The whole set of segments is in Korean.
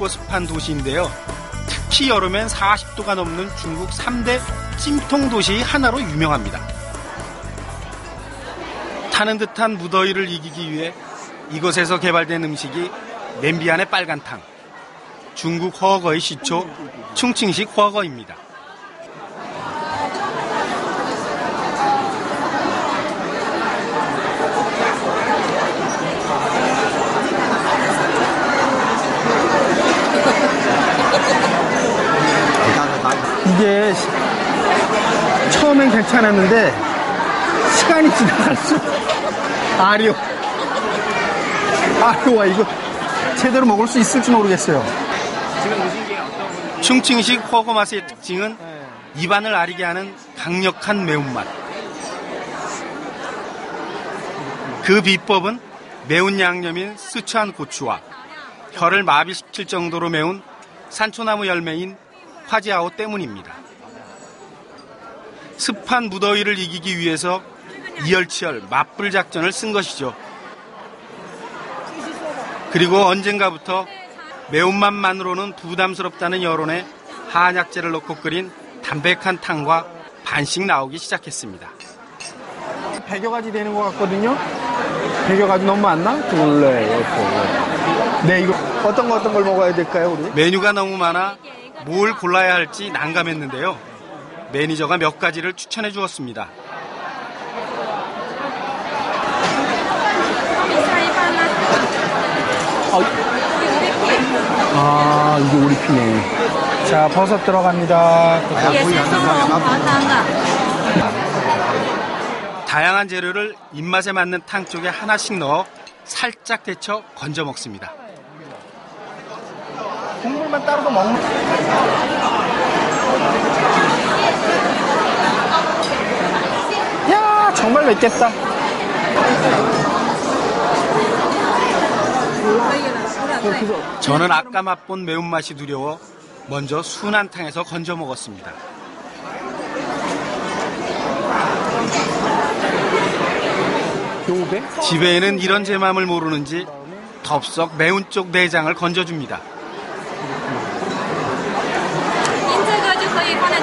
춥고 습한 도시인데요. 특히 여름엔 40도가 넘는 중국 3대 찜통 도시 하나로 유명합니다. 타는 듯한 무더위를 이기기 위해 이곳에서 개발된 음식이 냄비 안의 빨간탕, 중국 허거의 시초 충칭식 허거입니다. 이게 시- 처음엔 괜찮았는데 시간이 지나갈수록 아리오 아리오와 이거 제대로 먹을 수 있을지 모르겠어요. 충칭식 허거 맛의 특징은 입안을 아리게 하는 강력한 매운맛. 그 비법은 매운 양념인 스촨 고추와 혀를 마비시킬 정도로 매운 산초나무 열매인 화지아오 때문입니다. 습한 무더위를 이기기 위해서 이열치열 맞불 작전을 쓴 것이죠. 그리고 언젠가부터 매운맛만으로는 부담스럽다는 여론에 한약재를 넣고 끓인 담백한 탕과 반씩 나오기 시작했습니다. 100여 가지 되는 것 같거든요. 100여 가지 너무 많나? 둘레, 여섯. 네, 이거 어떤 거 어떤 걸 먹어야 될까요, 우리? 메뉴가 너무 많아 뭘 골라야 할지 난감했는데요. 매니저가 몇 가지를 추천해 주었습니다. 아, 이게 오리피네. 자, 버섯 들어갑니다. 다양한 재료를 입맛에 맞는 탕 쪽에 하나씩 넣어 살짝 데쳐 건져 먹습니다. 국물만 따로도 먹는. 야, 정말 맵겠다. 저는 아까 맛본 매운맛이 두려워 먼저 순한 탕에서 건져 먹었습니다. 집에는 이런 제 맘을 모르는지 덥석 매운 쪽 내장을 건져줍니다.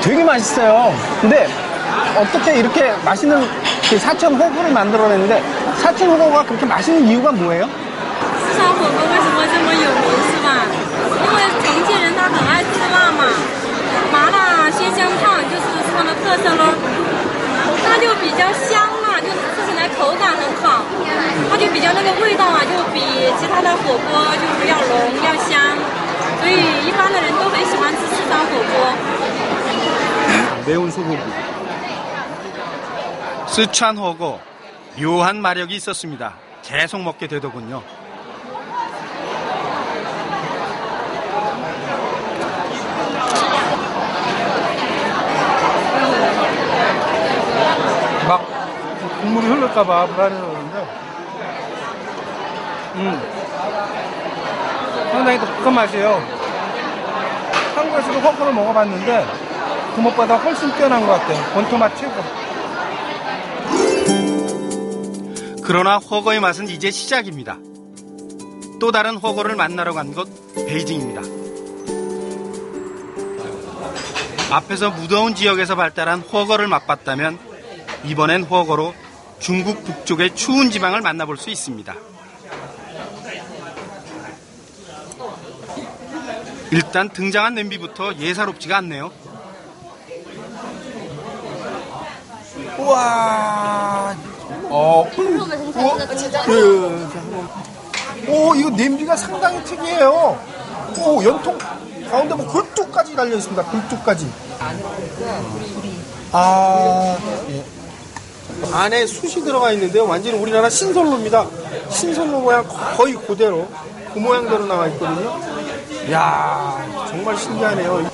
되게 맛있어요. 근데 어떻게 이렇게 맛있는 그 사천 호구를 만들어냈는데 사천 호구가 그렇게 맛있는 이유가 뭐예요? 四川火锅为什么这么有名是吧？因为重庆人他很爱吃辣嘛，麻辣鲜香烫就是四川的特色喽。它就比较香嘛，就是吃起来口感很好，它就比较那个味道啊，就比其他的火锅就是要浓要香，所以一般的人都很喜欢吃四川火锅。 매운 소고기. 스촨 허거 묘한 마력이 있었습니다. 계속 먹게 되더군요. 막 국물이 흐를까봐 불안해서 그런데 음 상당히 독특한 맛이에요 한국에서도 허브를 먹어봤는데 그 맛보다 훨씬 뛰어난 것 같아요 본토맛 최고 그러나 허거의 맛은 이제 시작입니다. 또 다른 허거를 만나러 간 곳 베이징입니다. 앞에서 무더운 지역에서 발달한 허거를 맛봤다면 이번엔 허거로 중국 북쪽의 추운 지방을 만나볼 수 있습니다. 일단 등장한 냄비부터 예사롭지가 않네요. 우와. 어 우와 그, 오 이거 냄비가 상당히 특이해요. 오 연통 가운데 뭐 굴뚝까지 달려 있습니다. 굴뚝까지. 아 예. 안에 숯이 들어가 있는데요. 완전히 우리나라 신선로입니다. 신선로 모양 거의 그대로. 그 모양대로 나와 있거든요. 야 정말 신기하네요.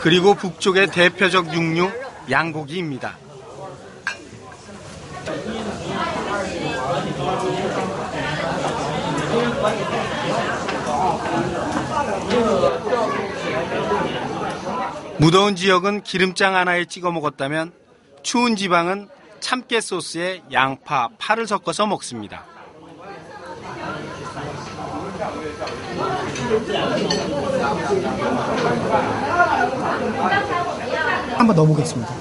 그리고 북쪽의 대표적 육류 양고기입니다. 무더운 지역은 기름장 하나에 찍어 먹었다면 추운 지방은 참깨 소스에 양파, 파를 섞어서 먹습니다. 한번 넣어보겠습니다.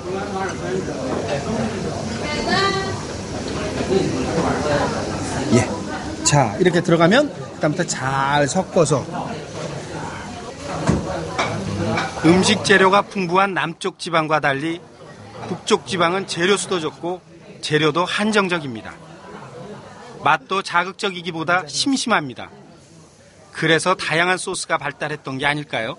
예. 자, 이렇게 들어가면 그다음부터 잘 섞어서 음식 재료가 풍부한 남쪽 지방과 달리 북쪽 지방은 재료 수도 적고 재료도 한정적입니다. 맛도 자극적이기보다 심심합니다. 그래서 다양한 소스가 발달했던 게 아닐까요?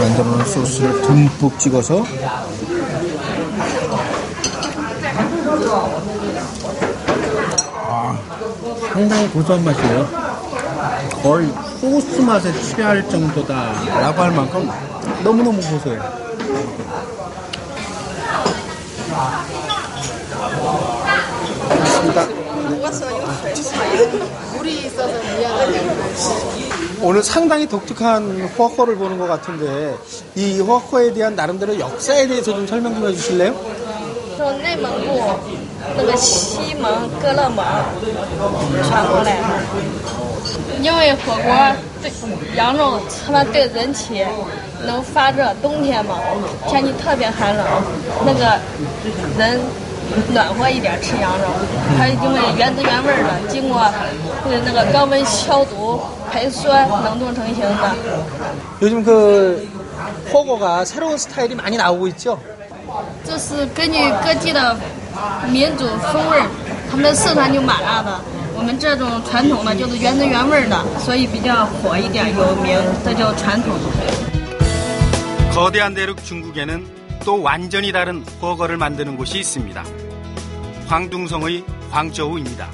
만들어 놓은 소스를 듬뿍 찍어서 아, 상당히 고소한 맛이에요. 거의 소스 맛에 취할 정도다라고 할 만큼 너무너무 고소해요. 오늘 상당히 독특한 허커를 보는 것 같은데 이 허커에 대한 나름대로 역사에 대해서 좀 설명 좀 해주실래요? 从内蒙古那个西蒙、哥勒蒙传过来的， 因为火锅对羊肉吃了对人体能发热，冬天嘛天气特别寒冷，那个人暖和一点吃羊肉，它因为原汁原味儿的，经过呃那个高温消毒、排酸、冷冻成型的。 요즘 그 허거가 새로운 스타일이 많이 나오고 있죠? 这是根据各地的民族风味儿，他们四川就麻辣的， 我们这种传统的就是原汁原味儿的，所以比较火一点，有名，这叫传统。 거대한 대륙 중국에는 또 완전히 다른 버거를 만드는 곳이 있습니다. 광둥성의 광저우입니다.